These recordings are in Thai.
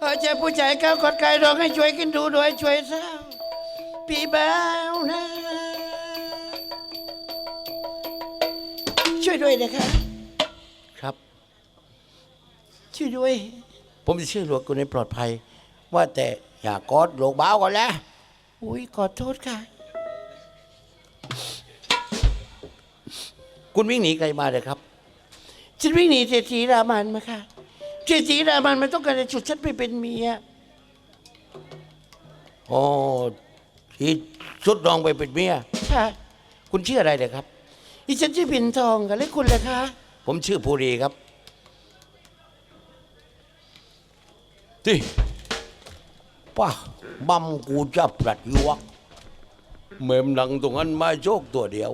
เออเจะผู้ชายก้าวกดไก่ร้องให้ช่วยกันดูด้วยช่วยเศร้าปีเบานะช่วยด้วยนะคะครับ ช่วยด้วย ผมจะช่วยเหลือคุณให้ปลอดภัย ว่าแต่อย่ากอดโลกบ้าวก่อนนะอุ้ยขอโทษค่ะ คุณวิ่งหนีใครมาเลยครับ ฉันวิ่งหนีเศรษฐีรามันมาค่ะ เศรษฐีรามันมันต้องการจะฉุดฉันไปเป็นเมียโอ้ที่สุดรองไปเป็นเมียค่ะคุณชื่ออะไรเลยครับ ดิฉันชื่อปิ่นทองค่ะแล้วคุณล่ะคะผมชื่อภูรีครับที่ป้าบัมกูจะปรัดยวกเมมหนังตรงนั้นมาโชคตัวเดียว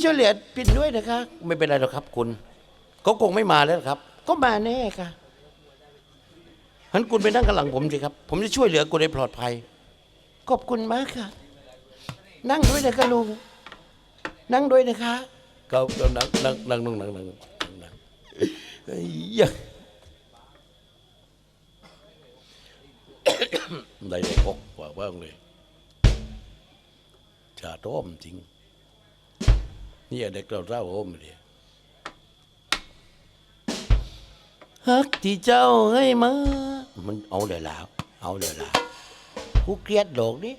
เฉลียดปิดด้วยนะคะ ไม่เป็นไรหรอกครับ คุณเขาคงไม่มาแล้วครับ ก็มาแน่ค่ะงั้นคุณไปนั่งกันหลังผมสิครับ ผมจะช่วยเหลือคุณให้ปลอดภัย ขอบคุณมากค่ะ นั่งด้วยนะคะลุง นั่งด้วยนะคะก็นั่งนั่งนั่งนั่งนั่งนั่งนั่งเได้ได้พกว่าบ้างเลยชาต้มจริง Nije rekla zdravo omrije. Hắc thì cháu ngay mà Mình ổ đời lão Ổ đời lão Cú kiết ลกนี้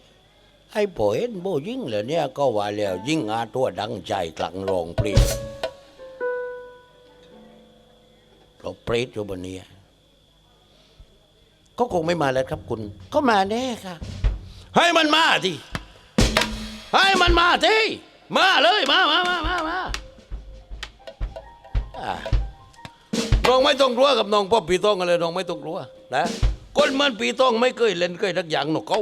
ไอ้ป่อเห็นโบยิ่งเลยเนี่ยก็ว่าแล้วยิ่งอาตัวดังใจกลังรองเปรียเราเปรตอยู่บนนี้ก็คงไม่มาแล้วครับคุณ ก็มาแน่ค่ะ ให้มันมาทีให้มันมาที มาเลยมามามามามาอะน้องไม่ต้องกลัวกับน้องพ่อปีต้องกันเลยน้องไม่ต้องกลัวนะคนมันปีต้องไม่เคยเล่นเคยทักอย่างหนกเขา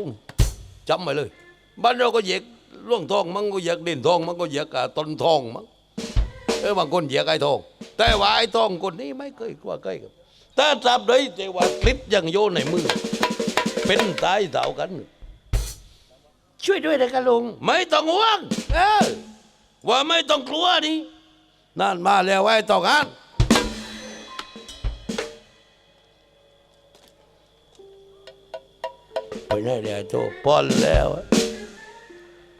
จำไว้เลย บ้านเราก็เหยกล่วงทองมันก็เหยกดินทองมันก็เหยกอะต้นทองมั้งเออบางคนเหยกไอ้ทอง แต่ว่าไอ้ทองคนนี้ไม่เคยกลัวเคยกับแต่จับได้แต่ว่าคลิปยังโยนในมือ เป็นตายเท่ากัน ช่วยด้วยนะคะลุง ไม่ต้องห่วง เออ ว่าไม่ต้องกลัวนี่ นั่นมาแล้วไว้ต้องอ่านไปไหนเดี๋ยวโตปอนแล้วอะ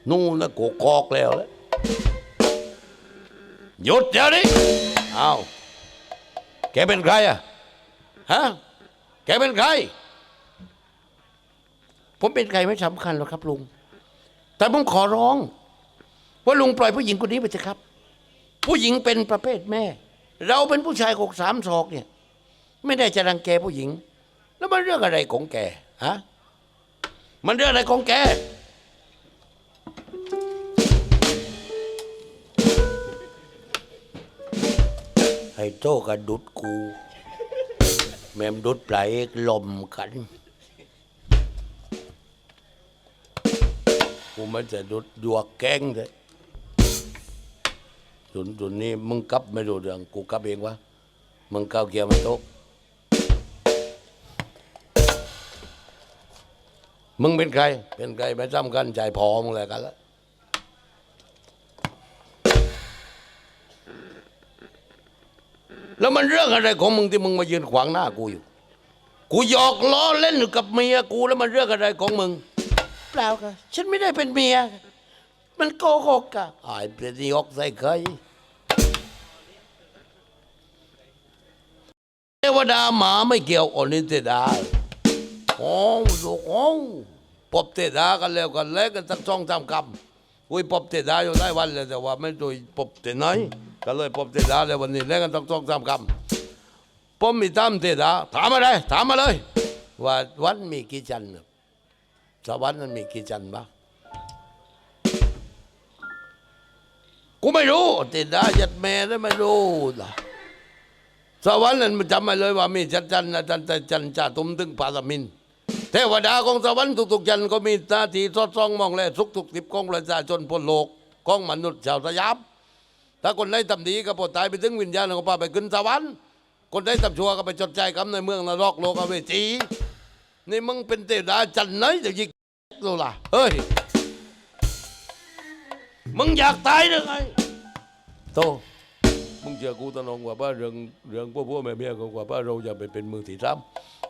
นู่นนะโกกอกแล้วแล้วหยุดเดี๋ยวนี้เอาแกเป็นใครอะฮะ แกเป็นใคร ผมเป็นใครไม่สำคัญหรอกครับลุง แต่ผมขอร้อง ว่าลุงปล่อยผู้หญิงคนนี้ไปเถอะครับ ผู้หญิงเป็นประเภทแม่ เราเป็นผู้ชายหกสามศอกเนี่ย ไม่ได้จะรังแกผู้หญิง แล้วมันเรื่องอะไรของแกฮะมันเรื่องอะไรของแกให้โตกันดุดกู แมมดุดปลายลมกัน กูมันจะดุดดวกแกงเลยจุนจุนนี้มึงกลับไม่รู้เรื่องกูกลับเองวะมึงก้าวเกียร์มันโตะมึงเป็นใคร เป็นใครไม่จำกันใจพอมึงแหละกันละแล้วมันเรื่องอะไรของมึงที่มึงมายืนขวางหน้ากูอยู่ กูหยอกล้อเล่นกับเมียกูแล้วมันเรื่องอะไรของมึง ปล่าค่ะ ฉันไม่ได้เป็นเมียค่ะมันโกหกค่ะไอ้เป็นยกใส่เคยเทวดาหมาไม่เกี่ยวอนิเทดาโอ้ลูกโอ้ปบเทดากันแล้วกันแล้วกันสักสองสามคำอุ้ยปบเทดาอยู่ได้วันเลยแต่ว่าไม่โดยปบเทไหนก็เลยปบเทดาแล้ววันนี้แล้วกันสักสองสามคำผมมีตามเทดาถามอะไรถามมาเลยว่าวันมีกี่จันทร์น่ะ สวรรค์นั้นมีกี่จันทร์บ้างกูไม่รู้ติดได้ยัดแม่แล้ไม่รู้ล่ะสวรรค์นั้นมันจำมาเลยว่ามีจันจันนะจันจันจันจ่าตุ้มถึงปาสมินเทวดาของสวรรค์ทุกๆจันก็มีหน้าที่ทอดส่องมองแลสุขทุกทิพย์ของประชาชนพ้นโลกของมนุษย์ชาวสยามถ้าคนใดทำดีก็ปลดตายไปถึงวิญญาณก็พาไปขึ้นสวรรค์คนใดทำชั่วก็ไปจดใจกรรมในเมืองนรกโลกอเวจีนี่มึงเป็นเทวดาจันไหนจะยิง รู้ล่ะ เฮ้ย มึงอยากตายหรือไงโต มึงเจอกูตะนองกว่าบ้านเรื่องเรื่องพวกพวกแม่เมียกว่าบ้านเราจะไปเป็นมือที่สาม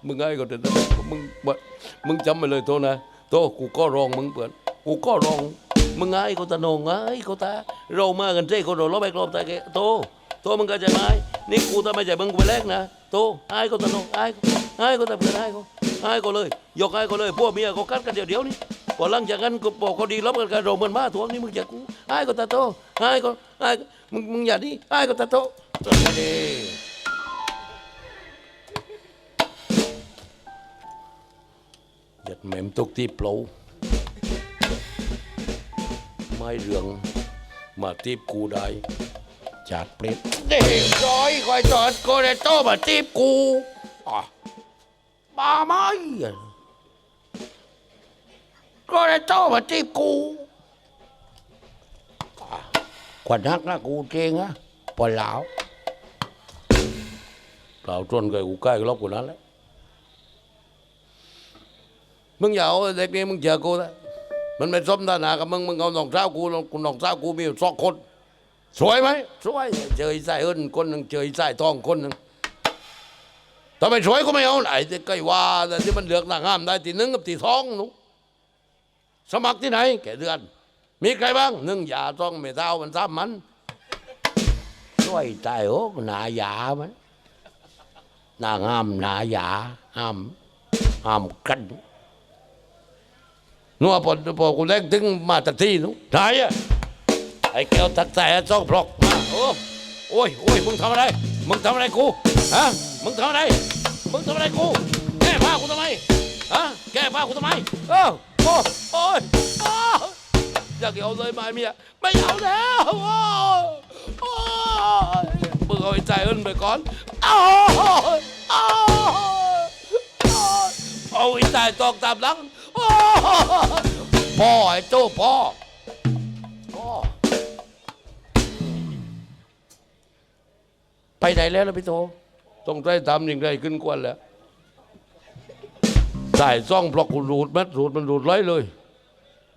มึงไงก็เดินมึงบ่มึงจำไปเลยโตนะ โตกูก็รองมึงเปิดกูก็รองมึงไงก็ตะนองไงก็ตาเรามากันเจ้คนเราเราไปกรอบตาแกโตโตมึงก็จะไงนี่กูทำไมใจมึงกูไปแลกนะโตไอ้ก็ตะนองไอ้ไอ้ก็ตะเพื่อนไอ้ก็ ไอ้ก็เลย ยกไอ้ก็เลยพวกเมียก็กัดกันเดี๋ยวเดี๋ยวนี้พอหลังจากนั้นก็บอกเขาดีรับกันกันเราเหมือนมาทวงนี่มึงจะกูไอ้ก็ตาโตไอ้ก็ไอ้มึงมึงอย่าดิไอ้ก็ตาโตจนไม่ดียัดแหม่มตกที่เปล่าไม่เรื่องมาตีบกูได้จาดเปรตเด็กร้อยคอยจอดโกเรโตมาตีบกูอะ บ้าไหมโกเรโตมาตีบกูขวัญฮักนะกูเจงอะปล่อยเหลาเราจนกับกูใกล้รอบกูนั้นแหล้วมึงอย่าเอาเด็กนี้มึงเจอกูนะมันไม่สมฐานะกับมึงมึงเอาน้องสาวกูน้องน้องสาวกูมีอยู่สองคน สวยไหมสวยเจอไอ้สายเอิญคนหนึ่งเจอไอ้สายทองคนหนึ่ง ถ้าไม่สวยก็ไม่เอาไอ้ที่ใกล้ว่าแต่ที่มันเลือกนางงามได้ที่หนึ่งกับที่สองหนูสมัครที่ไหน แกเดือน มีใครบ้างหนึ่งยาต้องไม่เท่ามันซ้ำมันช่วยตายโอ้หนาหยามันหนางามหนาหยาห้ามห้ามกันนัวพอพอกูเล็กถึงมาตัดที่นู้ไหนอะไอ้แก้วตักแต่จ้องพลอกมาโอ้โอ้ยโอ้ยมึงทำอะไร มึงทำอะไรกูฮะ มึงทำอะไร มึงทำอะไรกู แก้ผ้ากูทำไมฮะแก้ผ้ากูทำไมเออโอ้โอ้ยอ้าวอยากเอาเลยไหมาเมียไม่เอาแล้วโอ้ยโอ้ยมึงเอาไอ้ใจเอินไปก่อนอ้าวอ้าวอ้าวเอาไอ้ใจตอกตามหลังโอ้ยพ่อไอ้โจ้พ่อพ่อไปไหนแล้วล่ะพี่โต ต้องได้ทำอย่างไรขึ้นกวนแล้วใส่ซ่องพลอกกูรูดมัดรูดมันรูดไรเลย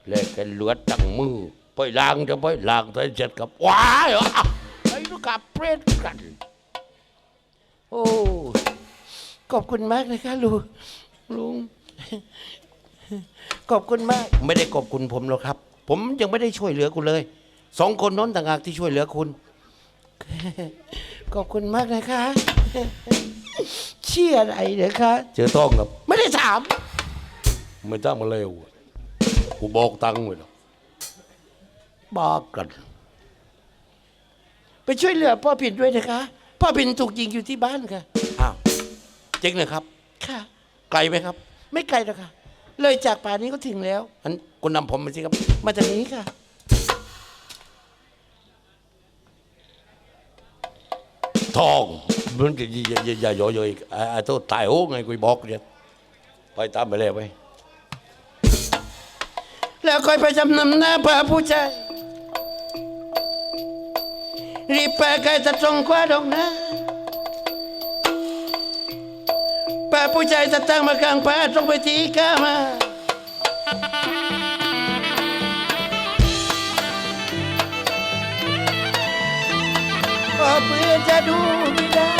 แลกกันเหลือดตั้งมือไปล้างจะไปล้างใส่เจ็ดกับว้ายเหรอไอ้ลูกกับเปรตกัน โอ้ขอบคุณมากนะคะลุงลุงขอบคุณมาก ไม่ได้ขอบคุณผมหรอกครับ ผมยังไม่ได้ช่วยเหลือคุณเลยสองคนน้นต่างหากที่ช่วยเหลือคุณ ขอบคุณมากนะคะเชื่ออะไรเนยคะเจอต้องกับ ไม่ได้ถาม ไม่จ้างมาเร็วกูบอกตังค์ไว้แล้วบอกกัน ไปช่วยเหลือพ่อผินด้วยนะคะ พ่อผินถูกยิงอยู่ที่บ้านค่ะ อ้าวเจริงเลยครับ ค่ะ ไกลไหมครับ ไม่ไกลหรอกค่ะ เลยจากป่านี้ก็ถึงแล้วอันคุณนำผมมาสิครับ มาจากนี้ค่ะ ทอง มันจะอย่าย่อย่าอย่าอย่าอีกไอ้ตัวตายโอ้ไงกูบอกเนี่ยไปตามไปเลยไปแล้วคอยไปจำนำหน้าพระผู้ชายรีบไปไกลจะตรงคว้าดอกนะพระผู้ชายจะตั้งมากลางป่าตรงไปทีก้ามาก็เพื่อจะดูบิดาเ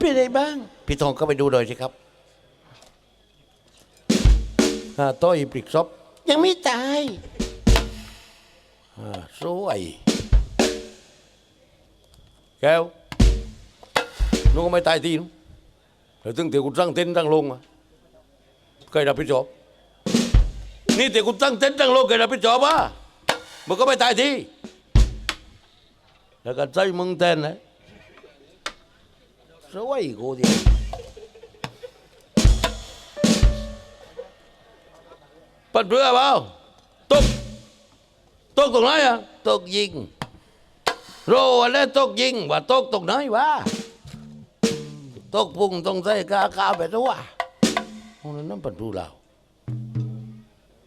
เป็นไงบ้าง พี่ทองก็ไปดูหน่อยสิครับอ่าต้อยปริกซบยังไม่ตาย อ่าสวยแก้วนุ้งก็ไม่ตายทีนุ้งแต่ถึงเดี๋ยวกูตั้งเต็นท์ตั้งลงอะใครรับผิดชอบ นี่เดี๋ยวกูตั้งเต็นท์ตั้งลงใครรับผิดชอบอะมันก็ไม่ตายทีแล้วก็ใจมึงแทนนะสวยกูดิปัดเรือเปล่าตกตกตรงไหนอะตกยิงโรอะไรตกยิงว่าตกตรงไหนวะ ตกพุงตรงใส่กาข้าวไปตัวโอ้นั่นนั่นปัดเรือเรา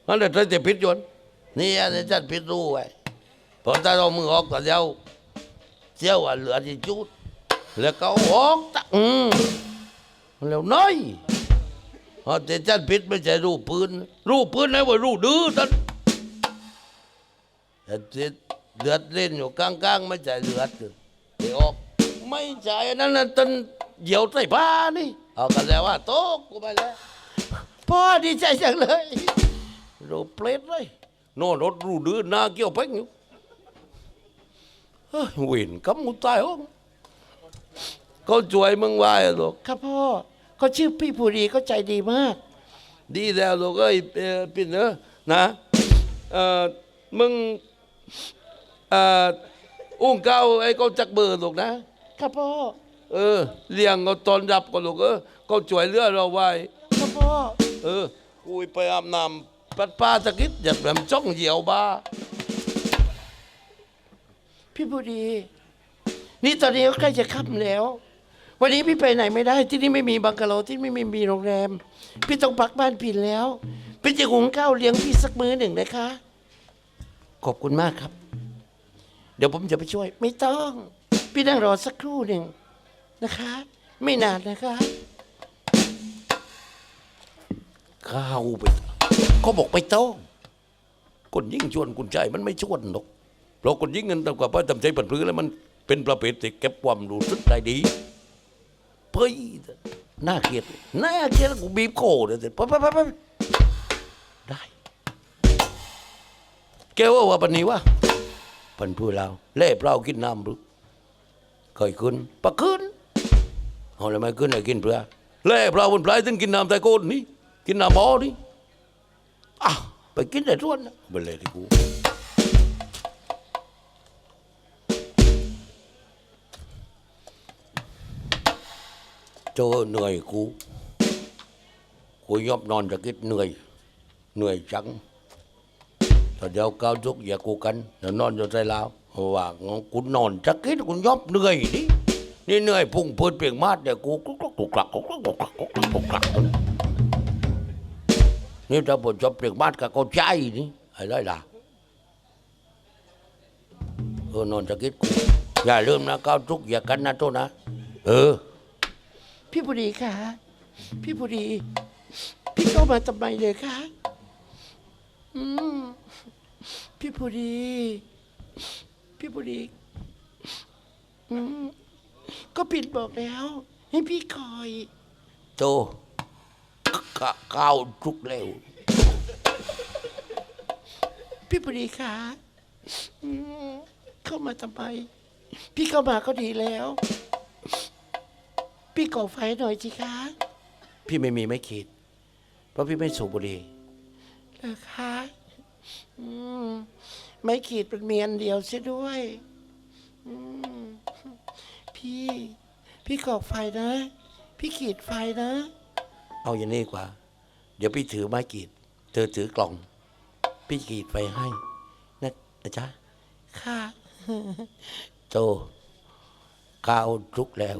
อันเดี๋ยวจะพิษยนนี่อันนี้จัดพิษรู้ไว้พอถ้าเรามือออก แต่เดียวเสียวอะเหลือที่จุดแล้วก็ออกตะอืมแล้วน้อยเอาแต่จันพิษไม่ใช่รูปปืน รูปปืนนะว่ารูปดื้อตันแต่ที่เลือดเล่นอยู่กลางๆไม่ใช่เลือดเลยไอ้ออก ไม่ใช่อันนั่นน่ะตันเหยี่ยวใส่ผ้านี่ เอากันแล้วว่าโต๊ะกูไปแล้วพ่อดีใจจังเลยรูปเปรตเลยโน่นรถรูดื้อหน้าเกี่ยวเพ่งอยู่เฮ้ยเวินกำมุตายห้อง เขาช่วยมึงไว้อะลูกครับพ่อเขาชื่อพี่ภูรีก็ใจดีมาก ดีแล้วลูกเอ้ยเอ่อปิ่นเนอะนะเอ่อมึงเอ่ออุ้งเก้าไอ้เขาจักเบอร์ลูกนะ ครับพ่อเออเลี้ยงเขาตอนรับก็ลูกเออเขาช่วยเหลือเราไว้ ครับพ่อเออกูไปอาบน้ำปัดป้าตะกิดอยากแบบจ้องเหยี่ยวบ้า พี่ภูรีนี่ตอนนี้ก็ใกล้จะค่ำแล้ว วันนี้พี่ไปไหนไม่ได้ที่นี่ไม่มีบังกะโลที่ไม่มีมีโรงแรม พี่ต้องพักบ้านพี่แล้ว พี่จะหุงข้าวเลี้ยงพี่สักมื้อหนึ่งนะคะ ขอบคุณมากครับ เดี๋ยวผมจะไปช่วย ไม่ต้อง พี่นั่งรอสักครู่หนึ่งนะคะ ไม่นานนะคะข้าวไปเขาบอกไปต้องคนยิ่งชวนคุณใจมันไม่ชวนหรอกเพราะคนยิ่งเงินต่ำกว่าป้าทำใจปันพื้นแล้วมันเป็นประเภทที่เก็บความรู้สึกได้ดี เฮ้ยน่าเกลียดน่าเกลียดกูบีบโคเลยเสร็จไปไปไปไปได้แกว่าว่าปันนี้วะปันพื้นเราเล่เปล่ากินน้ำรือเคยขึ้นปะขึ้นเอาแล้วไม่ขึ้นไอ้กินเปล่าเล่เปล่าบนปลายถึงกินน้ำแต่โกนนี่กินน้ำหม้อนี่อะไปกินแต่ส่วนนะไปเลยที่กู เจอเหนื่อยกูกูยอบนอนจะคิดเหนื่อย เหนื่อยจังแต่เดี๋ยวก้าวทุกอย่ากูกันเดี๋ยวนอนอยู่ใจลาวว่ากูนอนจะคิดกูยอบเหนื่อยดินี่เหนื่อยพุ่งเปิดเปลียงมาดเดี๋ยวกูกุกกุกกุกกักกุกกักกุกกักกุกกักกุกกัก nếu ta buồn cho việc mát cả con trai đi hay nói là ừ non cho kết อย่าลืมนะก้าวทุกอย่ากันนะโทษนะ เออ พี่ภูรีคะพี่ภูรี พี่เข้ามาทำไมเลยคะอืมพี่ภูรี พี่ภูรีอืมก็ปิดบอกแล้ว ให้พี่คอยโตกะก้าวทุกเร็ว พี่ภูรีคะอืมเข้ามาทำไม พี่เข้ามาก็ดีแล้ว พี่ก่อไฟหน่อยสิคะพี่ไม่มีไม่ขีด เพราะพี่ไม่สูบบุหรี่เหรอคะอืมไม่ขีดเป็นเมียนเดียวเสียด้วยอืมพี่ พี่ก่อไฟนะ พี่ขีดไฟนะ เอาอย่างนี้ดีกว่า เดี๋ยวพี่ถือไม้กรีด เธอถือกล่อง พี่กรีดไฟให้นะนะจ๊ะค่ะ โตก้าวทุกแล้ว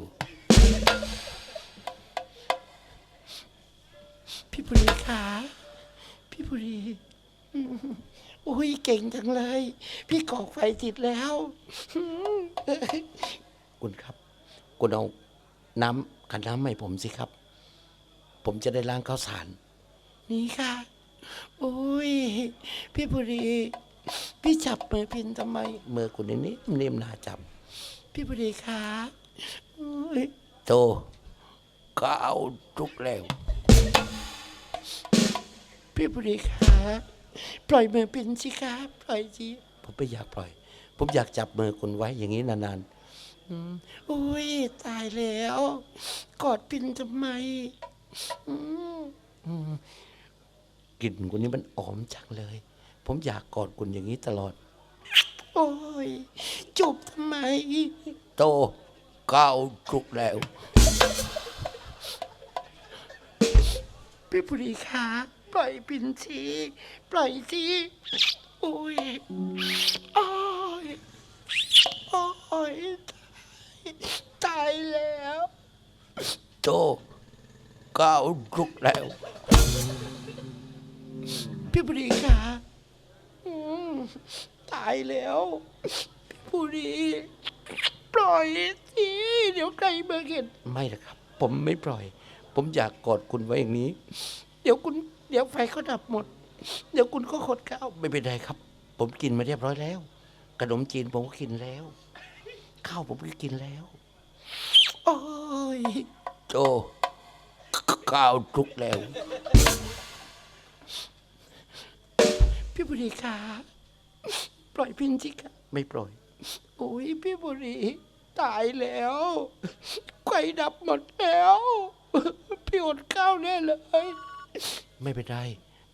พี่ปุรีคะพี่ปุรีอืมอุ้ยเก่งจังเลย พี่ก่อไฟติดแล้วอืมคุณครับ คุณเอาน้ำกันน้ำให้ผมสิครับ ผมจะได้ล้างข้าวสาร นี่ค่ะ อุ้ย พี่ปุรี พี่จับมือพินทำไมเมื่อคุณนี่นิ่มๆน่าจพี่ปุรีคะอุ้ยำโตก้าวทุกแล้ว พี่บุรีคะปล่อยมือปินสิคะปล่อยสิผมไม่อยากปล่อย ผมอยากจับมือคุณไว้อย่างนี้นานอุ้ยตายแล้ว กอดปินทำไมอืมๆกลิ่นคุณนี้มันหอมจังเลย ผมอยากกอดคุณอย่างนี้ตลอด โอ้ยจูบทำไม โตก้าวทุกแล้ว พี่บุรีคะ ปล่อยปินสิปล่อยสิโอ้ยโอ้ยโอ้ยตายแล้วโตก้าวทุกแล้ว พี่บุรีคะอืมตายแล้ว พี่บุรีปล่อยสิเดี๋ยวใครมาเห็นไม่ละครับ ผมไม่ปล่อย ผมอยากกอดคุณไว้อย่างนี้ เดี๋ยวคุณ ดี๋ยวไฟเขาดับหมด เดี๋ยวคุณก็ขดข้าวไม่เป็นไรครับ ผมกินมาเรียบร้อยแล้วขนมจีนผมก็กินแล้ว ข้าวผมก็กินแล้ว โอ้ยโตก้าวทุกแล้ว พี่บุรีคะปล่อยพินสิคะไม่ปล่อย โอ้ยพี่บุรี ตายแล้วไฟดับหมดแล้ว พี่อดข้าวแน่เลย ไม่เป็นไร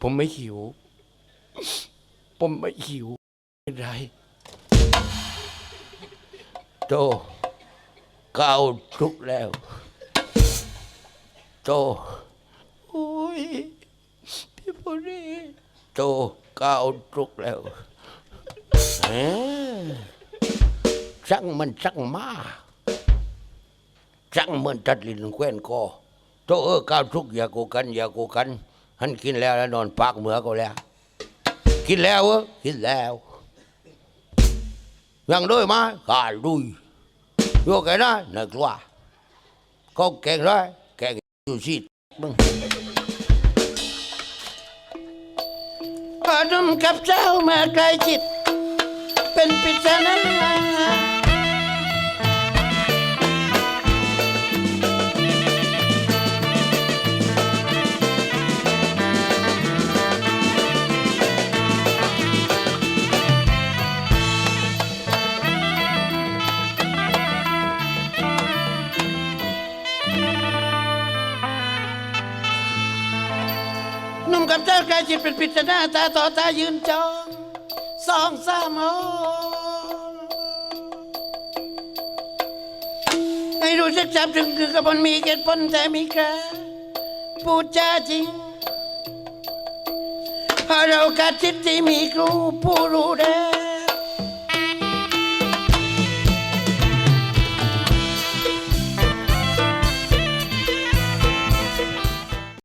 ผมไม่หิว ผมไม่หิว ไม่เป็นไรโตก้าวทุกแล้ว โตโอ้ยพี่บุรีโตก้าวทุกแล้วเอ้อช่างมันช่างมาช่างมันตัดลิ้นแคว้นคอ โตเออก้าวทุกอย่าโกกัน อย่าโกกันหันกินแล้วแล้วนอนปากเหมือก็แล้ว กินแล้วเออกินแล้วยังด้วยไหมกาลุยโยกแกนะนักลัวก็แกงได้แกงอยู่ซีดมึงอดุมกับเจ้ามาใกล้ชิดเป็นปิศนาหนุ่ม การคิดเป็นปริศนาตาต่อตายืนจองสองสามหองไม่รู้สักจับถึงคือกับมันมีเหตุผลแต่มีใครพูดจาจริงเพราะเรากัดจิตที่มีครูผู้รู้แด้